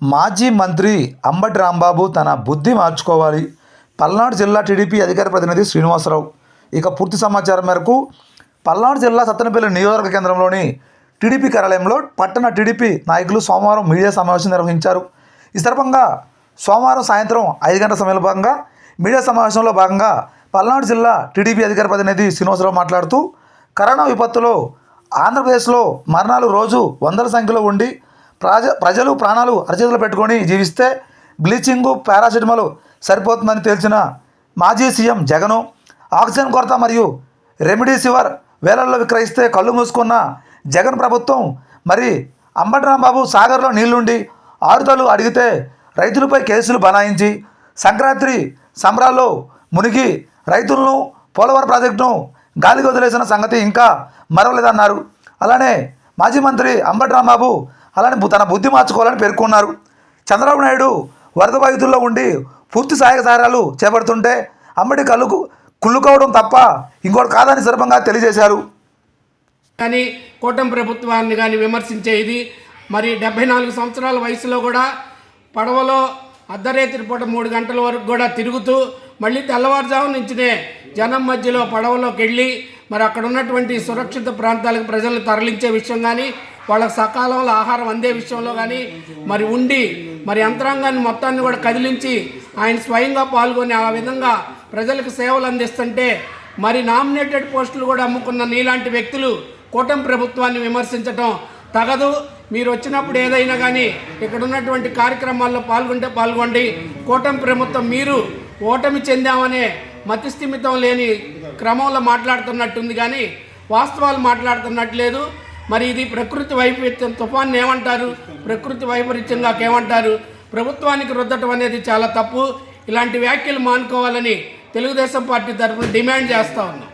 మాజీ మంత్రి అంబటి రాంబాబు తన బుద్ధి మార్చుకోవాలి. పల్నాడు జిల్లా టీడీపీ అధికార ప్రతినిధి శ్రీనివాసరావు. ఇక పూర్తి సమాచారం మేరకు పల్నాడు జిల్లా సత్తెనపల్లి నియోజక కేంద్రంలోని టీడీపీ కార్యాలయంలో పట్టణ టీడీపీ నాయకులు సోమవారం మీడియా సమావేశం నిర్వహించారు. ఈ సందర్భంగా సోమవారం సాయంత్రం ఐదు గంటల సమయంలో భాగంగా మీడియా సమావేశంలో భాగంగా పల్నాడు జిల్లా టీడీపీ అధికార ప్రతినిధి శ్రీనివాసరావు మాట్లాడుతూ కరోనా విపత్తులో ఆంధ్రప్రదేశ్లో మరణాలు రోజు వందల సంఖ్యలో ఉండి ప్రజ ప్రజలు ప్రాణాలు అరచేతులు పెట్టుకొని జీవిస్తే బ్లీచింగు పారాసిటమాల్ సరిపోతుందని తేల్చిన మాజీ సీఎం జగను ఆక్సిజన్ కొరత మరియు రెమిడీసివర్ వేలల్లో విక్రయిస్తే కళ్ళు మూసుకున్న జగన్ ప్రభుత్వం మరి అంబటరాంబాబు సాగర్లో నీళ్ళుండి ఆరుతలు అడిగితే రైతులపై కేసులు బనాయించి సంక్రాంతి సంబరాల్లో మునిగి రైతులను పోలవరం ప్రాజెక్టును గాలికి వదిలేసిన సంగతి ఇంకా మరవలేదన్నారు. అలానే మాజీ మంత్రి అంబటి రాంబాబు అలానే తన బుద్ధి మార్చుకోవాలని పేర్కొన్నారు. చంద్రబాబు నాయుడు వరద బాధితుల్లో ఉండి పూర్తి సహాయక సహాయాలు చేపడుతుంటే అమ్మడి కళ్ళుకు కుళ్ళుకోవడం తప్ప ఇంకోటి కాదని సులభంగా తెలియజేశారు. కానీ కూటమి ప్రభుత్వాన్ని కానీ విమర్శించే ఇది మరి డెబ్బై నాలుగు సంవత్సరాల వయసులో కూడా పడవలో అర్ధరాత్రి పూట మూడు గంటల వరకు కూడా తిరుగుతూ మళ్ళీ తెల్లవారుజాము నుంచినే జనం మధ్యలో పడవలోకి వెళ్ళి మరి అక్కడ ఉన్నటువంటి సురక్షిత ప్రాంతాలకు ప్రజలను తరలించే విషయం కానీ వాళ్ళకి సకాలంలో ఆహారం అందే విషయంలో కానీ మరి ఉండి మరి యంత్రాంగాన్ని మొత్తాన్ని కూడా కదిలించి ఆయన స్వయంగా పాల్గొని ఆ విధంగా ప్రజలకు సేవలు అందిస్తుంటే మరి నామినేటెడ్ పోస్టులు కూడా అమ్ముకున్న నీలాంటి వ్యక్తులు కూటమి ప్రభుత్వాన్ని విమర్శించటం తగదు. మీరు వచ్చినప్పుడు ఏదైనా కానీ ఇక్కడ ఉన్నటువంటి కార్యక్రమాల్లో పాల్గొంటే పాల్గొండి. కూటమి ప్రభుత్వం మీరు ఓటమి చెందామనే మతిస్థిమితం లేని క్రమంలో మాట్లాడుతున్నట్టుంది కానీ వాస్తవాలు మాట్లాడుతున్నట్లేదు. మరి ఇది ప్రకృతి వైపరీత్యం తుఫాన్ ఏమంటారు? ప్రకృతి వైపరీత్యంగా ఏమంటారు ప్రభుత్వానికి రుద్దటం అనేది చాలా తప్పు. ఇలాంటి వ్యాఖ్యలు మానుకోవాలని తెలుగుదేశం పార్టీ తరఫున డిమాండ్ చేస్తా ఉన్నాం.